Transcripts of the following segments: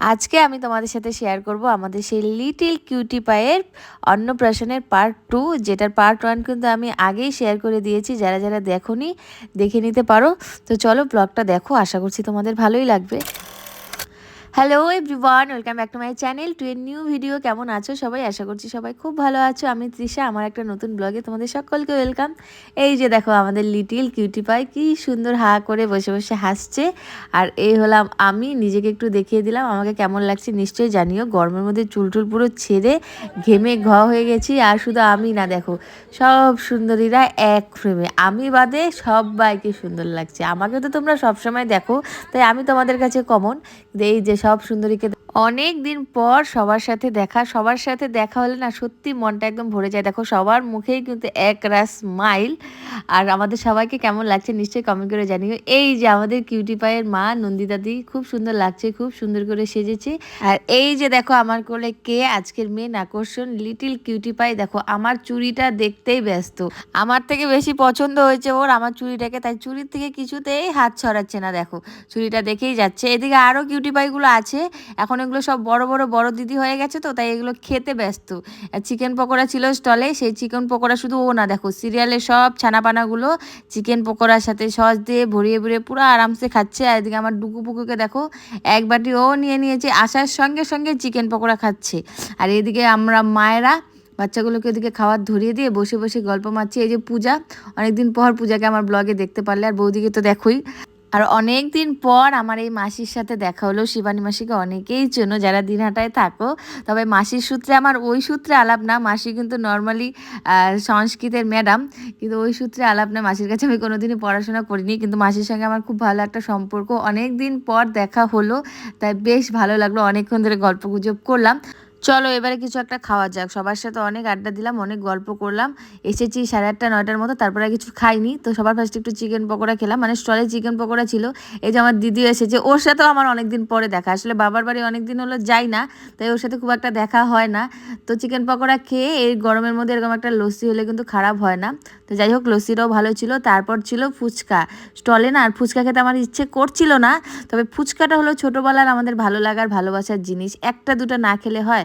আজকে আমি তোমাদের সাথে শেয়ার করব আমাদের সেই লিটিল কিউটি পায়ের অন্নপ্রাশনের পার্ট টু যেটার পার্ট ওয়ান কিন্তু আমি আগেই শেয়ার করে দিয়েছি। যারা যারা দেখো দেখে নিতে পারো। তো চলো ব্লগটা দেখো, আশা করছি তোমাদের ভালোই লাগবে। Hello everyone welcome back to my channel to a new video কেমন আছো সবাই? আশা করছি সবাই খুব ভালো আছো। আমি তৃষা, আমার একটা নতুন ব্লগে তোমাদের সকলকে ওয়েলকাম এই যে দেখো, আমাদের লিটিল কিউটি পাই কি সুন্দর হা করে বসে বসে হাসছে। আর এই হলাম আমি, নিজেকে একটু দেখিয়ে দিলাম। আমাকে কেমন লাগছে নিশ্চয়ই জানিও। গরমের মধ্যে চুল টুল পুরো ছেড়ে ঘেমে ঘ হয়ে গেছি। আর শুধু আমি না, দেখো, সব সুন্দরীরা এক ফ্রেমে আমি বাদে সবাইকে সুন্দর লাগছে। আমাকে তো তোমরা সবসময় দেখো। তাই আমি তোমাদের কাছে কমন এই যে সব সুন্দরীকে অনেক দিন পর সবার সাথে দেখা, সবার সাথে দেখা হলে না সত্যি মনটা একদম ভরে যায়। দেখো, সবার মুখেই কিন্তু এক রাস স্মাইল আর আমাদের সবাইকে কেমন লাগছে নিশ্চয়ই কমেন্ট করে জানিও। এই যে আমাদের কিউটি পায়ের মা নন্দিদাদি খুব সুন্দর লাগছে, খুব সুন্দর করে সেজেছে। আর এই যে দেখো আমার কোলে কে, আজকের মেন আকর্ষণ লিটিল কিউটি পাই দেখো, আমার চুড়িটা দেখতেই ব্যস্ত। আমার থেকে বেশি পছন্দ হয়েছে ওর আমার চুড়িটাকে, তাই চুড়ির থেকে কিছুতেই হাত ছড়াচ্ছে না, দেখো। চুড়িটা দেখেই যাচ্ছে। এদিকে আরও কিউটি পাইগুলো আছে। এখন এগুলো সব বড় বড় বড় দিদি হয়ে গেছে তো, তাই এগুলো খেতে ব্যস্ত। আর চিকেন পকোড়া ছিল স্টলে, সেই চিকেন পকোড়া শুধু ও না, দেখো সিরিয়ালে সব ছানাপানাগুলো চিকেন পকোড়ার সাথে সস দিয়ে ভরিয়ে ভরিয়ে পুরো আরামসে খাচ্ছে। আর এদিকে আমার ডুকু পুকুকে দেখো, এক বাটি ও নিয়ে নিয়েছে, আসার সঙ্গে সঙ্গে চিকেন পকোড়া খাচ্ছে। আর এদিকে আমরা মায়েরা বাচ্চাগুলোকে ওদিকে খাওয়ার ধরিয়ে দিয়ে বসে বসে গল্প মারছি। এই যে পূজা, অনেকদিন পর পূজাকে আমার ব্লগে দেখতে পারলে, আর বৌদিকে তো দেখোই। আর অনেক দিন পর আমার এই মাসির সাথে দেখা হলো। শিবানী মাসিকে অনেকেই চেনো, যারা দিনহাটায় থাকো। তবে মাসির সূত্রে আমার ওই সূত্রে আলাপ না, মাসি কিন্তু নর্মালি সংস্কৃতের ম্যাডাম কিন্তু ওই সূত্রে আলাপ না, মাসির কাছে আমি কোনোদিনই পড়াশোনা করিনি। কিন্তু মাসির সঙ্গে আমার খুব ভালো একটা সম্পর্ক। অনেক দিন পর দেখা হলো, তাই বেশ ভালো লাগল। অনেকক্ষণ ধরে গল্প গুজব করলাম। চলো, এবারে কিছু একটা খাওয়া যাক। সবার সাথে অনেক আড্ডা দিলাম, অনেক গল্প করলাম। এসেছি সাড়ে আটটা, নয়টার মতো, তারপরে কিছু খাইনি। তো সবার ফার্স্ট একটু চিকেন পকোড়া খেলাম। মানে স্টলে চিকেন পকোড়া ছিল। এই যে আমার দিদি এসেছে, ওর সাথেও আমার অনেক দিন পরে দেখা। আসলে বাবার বাড়ি অনেক দিন হলো যাই না, তাই ওর সাথে খুব একটা দেখা হয় না। তো চিকেন পকোড়া খেয়ে এই গরমের মধ্যে এরকম একটা লস্যি হলে কিন্তু খারাপ হয় না। তো যাই হোক, লস্যিটাও ভালো ছিল। তারপর ছিল ফুচকা। স্টলে না, আর ফুচকা খেতে আমার ইচ্ছে করছিল না। তবে ফুচকাটা হলো ছোটোবেলার আমাদের ভালো লাগার, ভালোবাসার জিনিস। একটা দুটো না খেলে হয়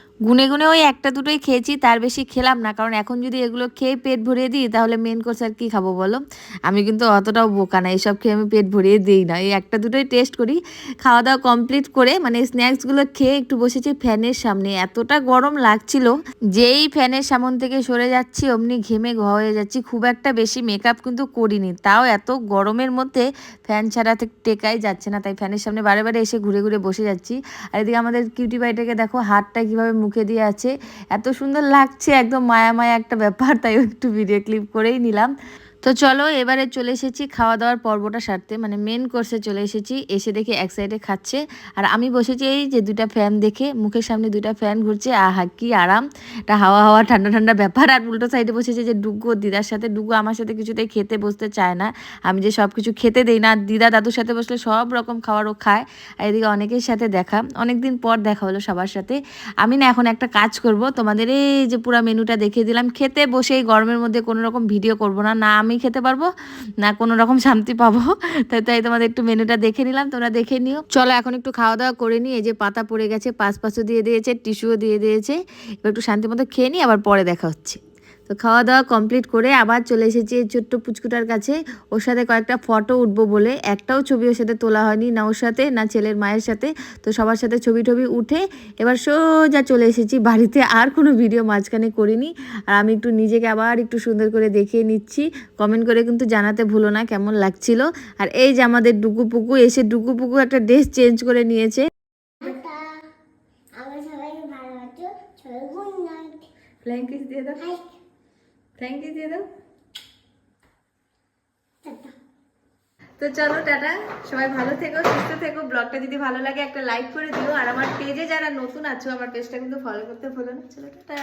গুনে গুনে ওই একটা দুটোই খেয়েছি, তার বেশি খেলাম না। কারণ এখন যদি এগুলো খেয়ে পেট ভরিয়ে দিই, তাহলে মেন কোর্স আর কী খাব বলো? আমি কিন্তু অতটাও বোকা না এইসব খেয়ে আমি পেট ভরিয়ে দিই না। এই একটা দুটোই টেস্ট করি খাওয়া দাওয়া কমপ্লিট করে মানে স্ন্যাক্সগুলো খেয়ে একটু বসেছি ফ্যানের সামনে। এতটা গরম লাগছিল, যেই ফ্যানের সামন থেকে সরে যাচ্ছি, অমনি ঘেমে ঘ হয়ে যাচ্ছি। খুব একটা বেশি মেকআপ কিন্তু করিনি, তাও এত গরমের মধ্যে ফ্যান ছাড়া টেকাই যাচ্ছে না। তাই ফ্যানের সামনে বারে বারে এসে ঘুরে ঘুরে বসে যাচ্ছি। আর এদিকে আমাদের কিউটি বাইটাকে দেখো, হাতটা কীভাবে মুখে দিয়ে আছে। এত সুন্দর লাগছে, একদম মায়া মায়া একটা ব্যাপার, তাই একটু ভিডিও ক্লিপ করেই নিলাম। তো চলো এবারে চলে এসেছি খাওয়া দাওয়ার পর্বটা সারতে। মানে মেন কোর্সে চলে এসেছি। এসে দেখে এক সাইডে খাচ্ছে। আর আমি বসেছি এই যে দুটা ফ্যান দেখে। মুখের সামনে দুটা ফ্যান ঘুরছে। আহা, কি আরাম! এটা হাওয়া হাওয়া, ঠান্ডা ঠান্ডা ব্যাপার। আর উল্টো সাইডে বসেছে যে ডুগু, দিদার সাথে। ডুগু আমার সাথে কিছুতেই খেতে বসতে চায় না। আমি যে সব কিছু খেতে দেই না। দিদা দাদুর সাথে বসলে সব রকম খাবারও খায়। আর এদিকে অনেকের সাথে দেখা। অনেক দিন পর দেখা হলো সবার সাথে। আমি না এখন একটা কাজ করব। তোমাদের এই যে পুরো মেনুটা দেখিয়ে দিলাম। খেতে বসে এই গরমের মধ্যে কোনো রকম ভিডিও করব না। না, আমি খেতে পারব, না কোনো রকম শান্তি পাবো। তাই তাই তোমাদের একটু মেনুটা দেখে নিলাম, তোমরা দেখে নিও। চলো এখন একটু খাওয়া দাওয়া করে নিই, এই যে পাতা পড়ে গেছে পাশ পাশও দিয়ে দিয়েছে, টিস্যুও দিয়ে দিয়েছে। এবার একটু শান্তি মতো খেয়ে নিই, আবার পরে দেখা হচ্ছে। তো খাওয়া দাওয়া কমপ্লিট করে আবার চলে এসেছি এই ছোট্ট পুচকুটার কাছে। ওর সাথে কয়েকটা ফটো উঠবো বলে। একটাও ছবি ওর সাথে তোলা হয়নি না ওর সাথে না ছেলের মায়ের সাথে। তো সবার সাথে ছবি টবি উঠে এবার সোজা চলে এসেছি বাড়িতে। আর কোনো ভিডিও মাঝখানে করিনি। আর আমি একটু নিজেকে আবার একটু সুন্দর করে দেখিয়ে নিচ্ছি। কমেন্ট করে কিন্তু জানাতে ভুলো না কেমন লাগছিল। আর এই যে আমাদের ডুকু পুকু এসে ডুকু পুকু একটা ড্রেস চেঞ্জ করে নিয়েছে। আমার সবাইকে ভালো আছো সবাই গুড নাইট ফ্ল্যাঙ্ক কিস দিয়ে দাও। থ্যাংক ইউ দিয়ে দাও তো চলো টাটা। সবাই ভালো থেকো সুস্থ থেকো। ব্লগটা যদি ভালো লাগে একটা লাইক করে দিও। আর আমার পেজে যারা নতুন আছো আমার পেজটা কিন্তু ফলো করতে ভুলো না। চলো টাটা।